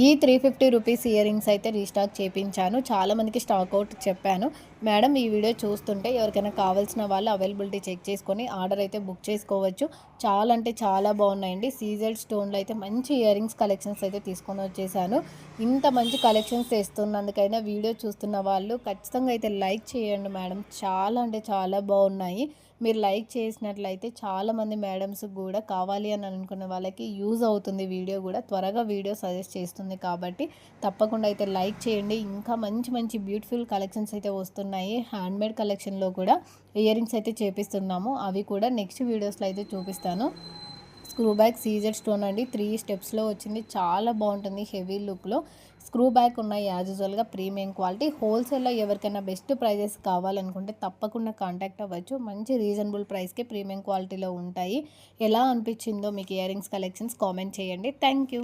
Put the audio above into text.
ఈ three fifty rupees ear rings అయితే restock చేయించాను చాలామందికి స్టాక్ అవుట్ చెప్పాను. మేడం ఈ వీడియో చూస్తుంటే ఎవరికైనా కావాల్సిన వాళ్ళు అవైలబిలిటీ చెక్ చేసుకొని ఆర్డర్ అయితే బుక్ చేసుకోవచ్చు. చాలా అంటే చాలా బాగున్నాయండి. సీజల్ స్టోన్లో అయితే మంచి ఇయర్ రింగ్స్ కలెక్షన్స్ అయితే తీసుకొని వచ్చేసాను. ఇంత మంచి కలెక్షన్స్ తెస్తున్నందుకైనా వీడియో చూస్తున్న వాళ్ళు ఖచ్చితంగా అయితే లైక్ చేయండి మేడం. చాలా అంటే చాలా బాగున్నాయి. మీరు లైక్ చేసినట్లయితే చాలామంది మేడమ్స్ కూడా కావాలి అని అనుకున్న వాళ్ళకి యూజ్ అవుతుంది వీడియో కూడా. త్వరగా వీడియో సజెస్ట్ చేస్తుంది కాబట్టి తప్పకుండా అయితే లైక్ చేయండి. ఇంకా మంచి మంచి బ్యూటిఫుల్ కలెక్షన్స్ అయితే వస్తున్నాయి. హ్యాండ్మేడ్ కలెక్షన్లో కూడా ఇయర్ రింగ్స్ అయితే చేపిస్తున్నాము. అవి కూడా నెక్స్ట్ వీడియోస్లో అయితే చూపిస్తాను. స్క్రూ బ్యాక్ సీజర్ స్టోన్ అండి. త్రీ స్టెప్స్లో వచ్చింది. చాలా బాగుంటుంది హెవీ లుక్లో. స్క్రూ బ్యాక్ ఉన్నాయి యాజ్ యూజువల్గా ప్రీమియం క్వాలిటీ. హోల్సేల్లో ఎవరికైనా బెస్ట్ ప్రైజెస్ కావాలనుకుంటే తప్పకుండా కాంటాక్ట్ అవ్వచ్చు. మంచి రీజనబుల్ ప్రైస్కి ప్రీమియం క్వాలిటీలో ఉంటాయి. ఎలా అనిపించిందో మీకు ఇయర్ రింగ్స్ కలెక్షన్స్ కామెంట్ చేయండి. థ్యాంక్